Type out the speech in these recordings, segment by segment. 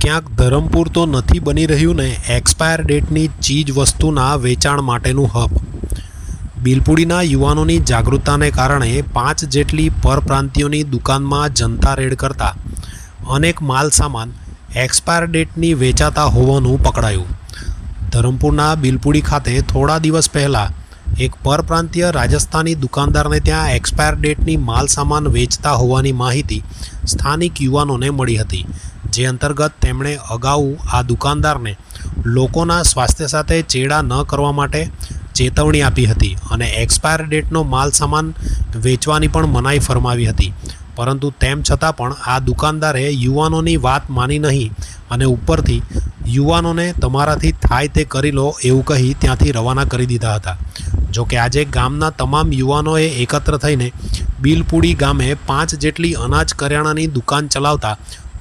ક્યાંક ધરમપુર તો નથી બની રહ્યું ને એક્સપાયર ડેટની ચીજ વસ્તુના વેચાણ માટેનું હબ. બિલપુડીના યુવાનોની જાગૃતતાને કારણે પાંચ જેટલી પરપ્રાંતિયોની દુકાનમાં જનતા રેડ કરતા અનેક માલ સામાન એક્સપાયર ડેટની વેચાતા હોવાનું પકડાયું. ધરમપુરના બિલપુડી ખાતે થોડા દિવસ પહેલાં એક પરપ્રાંતીય રાજસ્થાની દુકાનદારને ત્યાં એક્સપાયર ડેટની માલ સામાન વેચતા હોવાની માહિતી સ્થાનિક યુવાનોને મળી હતી. જે અંતર્ગત તેમણે અગાઉ આ દુકાનદારને લોકોના સ્વાસ્થ્ય સાથે ચેડા ન કરવા માટે ચેતવણી આપી હતી અને એક્સપાયર ડેટનો માલ સામાન વેચવાની પણ મનાઈ ફરમાવી હતી. પરંતુ તેમ છતાં પણ આ દુકાનદારે યુવાનોની વાત માની નહીં અને ઉપરથી યુવાનોને તમારાથી થાય તે કરી લો એવું કહી ત્યાંથી રવાના કરી દીધા હતા. જોકે આજે ગામના તમામ યુવાનોએ એકત્ર થઈને બિલપુડી ગામે પાંચ જેટલી અનાજ કરિયાણાની દુકાન ચલાવતા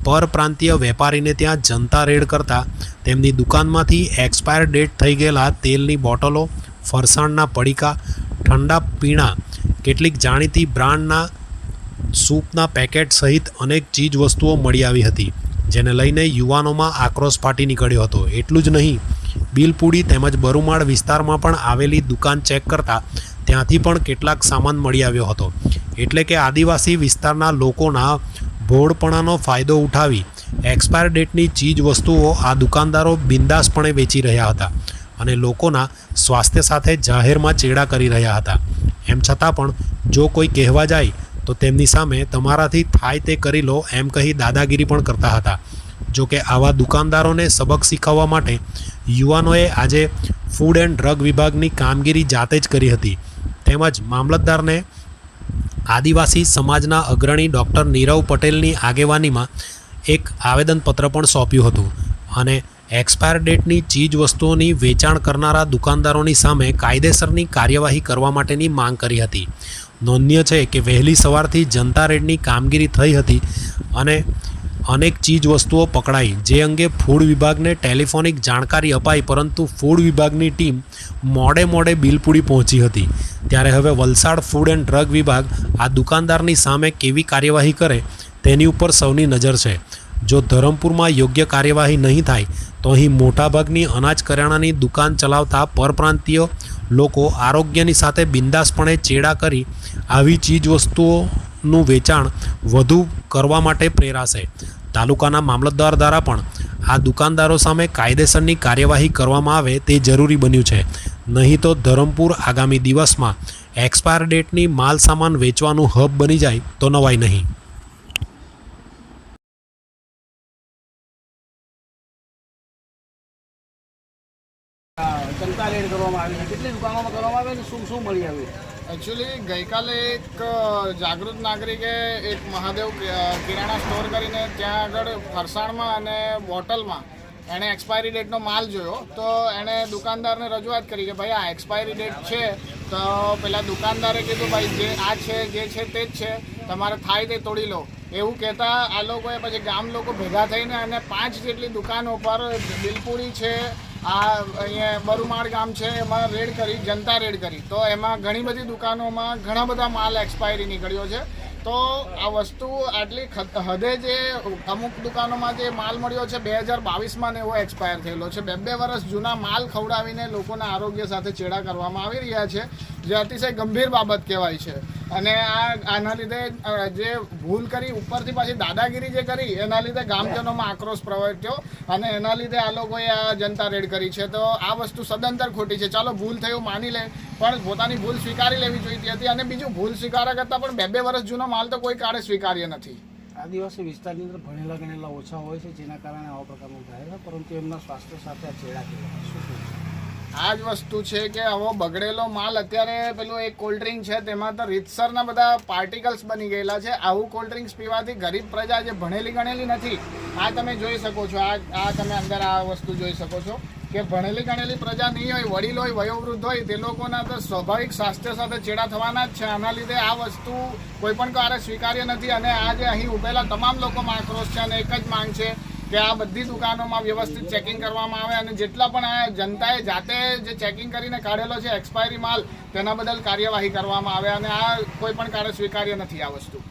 પરપ્રાંતીય વેપારીને ત્યાં જનતા રેડ કરતા તેમની દુકાનમાંથી એક્સપાયર ડેટ થઈ ગયેલા તેલની બોટલો, ફરસાણના પડીકા, ઠંડા પીણા, કેટલીક જાણીતી બ્રાન્ડના સૂપના પેકેટ સહિત અનેક ચીજ વસ્તુઓ મળી આવી હતી, જેને લઈને યુવાનોમાં આક્રોશ ફાટી નીકળ્યો હતો. એટલું જ નહીં, બિલપુડી તેમજ બરુમાળ વિસ્તારમાં પણ આવેલી દુકાન ચેક કરતા ત્યાંથી પણ કેટલાક સામાન મળી આવ્યો હતો. એટલે કે આદિવાસી વિસ્તારના લોકોના ભોળપણાનો ફાયદો ઉઠાવી એક્સપાયર ડેટની ચીજ વસ્તુઓ આ દુકાનદારો બિંદાસપણે વેચી રહ્યા હતા અને લોકોના સ્વાસ્થ્ય સાથે જાહેરમાં ચેડા કરી રહ્યા હતા. એમ છતાં પણ જો કોઈ કહેવા જાય તો તેમની સામે તમારાથી થાય તે કરી લો એમ કહી દાદાગીરી પણ કરતા હતા. જો કે આવા દુકાનદારોને સબક શીખવવા માટે યુવાનોએ આજે ફૂડ એન્ડ ડ્રગ વિભાગની કામગીરી જાતે જ કરી હતી. તેમજ મામલતદારને આદિવાસી સમાજના અગ્રણી ડૉક્ટર નીરવ પટેલની આગેવાનીમાં એક આવેદનપત્ર પણ સોંપ્યું હતું અને એક્સપાયર ડેટની ચીજ વસ્તુઓની વેચાણ કરનારા દુકાનદારોની સામે કાયદેસરની કાર્યવાહી કરવા માટેની માંગ કરી હતી. નોંધનીય છે કે વહેલી સવારથી જનતા રેડની કામગીરી થઈ હતી અને અનેક ચીજ વસ્તુઓ પકડાઈ, જે અંગે ફૂડ વિભાગને ટેલિફોનિક જાણકારી અપાઈ, પરંતુ ફૂડ વિભાગની ટીમ મોડે મોડે બિલપુડી પહોંચી હતી. ત્યારે હવે વલસાડ ફૂડ એન્ડ ડ્રગ વિભાગ આ દુકાનદારની સામે કેવી કાર્યવાહી કરે તેની ઉપર સૌની નજર છે. જો ધરમપુરમાં યોગ્ય કાર્યવાહી નહીં થાય, તો અહીં મોટાભાગની અનાજ કરિયાણાની દુકાન ચલાવતા પરપ્રાંતીય લોકો આરોગ્યની સાથે બિંદાસપણે ચેડા કરી આવી ચીજવસ્તુઓનું વેચાણ વધુ કરવા માટે પ્રેરાશે. તાલુકાના મામલતદાર દ્વારા પણ આ દુકાનદારો સામે કાયદેસરની કાર્યવાહી કરવામાં આવે તે જરૂરી બન્યું છે. નહીં તો ધરમપુર આગામી દિવસમાં એક્સપાયર ડેટની માલ સામાન વેચવાનું હબ બની જાય તો નવાય નહીં. જનતા રેડ કરવામાં આવી છે કેટલી દુકાનોમાં કરવામાં આવે અને શું શું મળી આવ્યું એકચ્યુઅલી ગઈકાલે એક જાગૃત નાગરિકે એક મહાદેવ કિરાણા સ્ટોર કરીને ત્યાં આગળ ફરસાણમાં અને બોટલમાં એણે એક્સપાયરી ડેટનો માલ જોયો. તો એણે દુકાનદારને રજૂઆત કરી કે ભાઈ આ એક્સપાયરી ડેટ છે, તો પેલા દુકાનદારે કીધું, ભાઈ જે, આ છે, જે છે તે જ છે, તમારે થાય તે તોડી લો. એવું કહેતા આ લોકોએ પછી ગામ લોકો ભેગા થઈને અને પાંચ જેટલી દુકાનો પર બિલપુરી છે આ અહીંયા બરુમાળ ગામ છે, એમાં રેડ કરી, જનતા રેડ કરી. તો એમાં ઘણી બધી દુકાનોમાં ઘણા બધા માલ એક્સપાયરી નીકળ્યો છે. તો આ વસ્તુ આટલી હદે જે અમુક દુકાનોમાં જે માલ મળ્યો છે, બે હજાર બાવીસમાં ને એવો એક્સપાયર થયેલો છે. બે બે વર્ષ જૂના માલ ખવડાવીને લોકોના આરોગ્ય સાથે ચેડા કરવામાં આવી રહ્યા છે, જે અતિશય ગંભીર બાબત કહેવાય છે. અને આ આના લીધે જે ભૂલ કરી, ઉપરથી પાછી દાદાગીરી જે કરી, એના લીધે ગામજનોમાં આક્રોશ પ્રવર્ત્યો અને એના લીધે આ લોકોએ આ જનતા રેડ કરી છે. તો આ વસ્તુ સદંતર ખોટી છે. ચાલો, ભૂલ થયું માની લે, પણ પોતાની ભૂલ સ્વીકારી લેવી જોઈતી હતી અને બીજું ભૂલ સ્વીકારા કરતાં પણ બે બે વર્ષ જૂનો માલ તો કોઈ કાળે સ્વીકાર્ય નથી. આદિવાસી વિસ્તારની અંદર ભણેલા ગણેલા ઓછા હોય છે, જેના કારણે આવા પ્રકારનું થાય છે, પરંતુ એમના સ્વાસ્થ્ય સાથે આ ચેડા શું આ જ વસ્તુ છે કે હવે બગડેલો માલ અત્યારે પેલું એક કોલ્ડ ડ્રિંક છે, તેમાં તો રીતસરના બધા પાર્ટિકલ્સ બની ગયેલા છે. આવું કોલ્ડ ડ્રિંક્સ પીવાથી ગરીબ પ્રજા જે ભણેલી ગણેલી નથી, આ તમે જોઈ શકો છો, આ આ તમે અંદર આ વસ્તુ જોઈ શકો છો કે ભણેલી ગણેલી પ્રજા નહીં હોય, વડીલ હોય, વયોવૃદ્ધ હોય, તે લોકોના તો સ્વાભાવિક સ્વાસ્થ્ય સાથે ચેડા થવાના જ છે. આના લીધે આ વસ્તુ કોઈ પણ કારે સ્વીકાર્ય નથી અને આ જે અહીં ઉભેલા તમામ લોકોમાં આક્રોશ છે અને એક જ માંગ છે કે આ બધી દુકાનોમાં વ્યવસ્થિત ચેકિંગ કરવામાં આવે અને જેટલા પણ આ જનતાએ જાતે જે ચેકિંગ કરીને કાઢેલો છે એક્સપાયરી માલ, તેના બદલ કાર્યવાહી કરવામાં આવે અને આ કોઈ પણ કારણે સ્વીકાર્ય નથી આ વસ્તુ.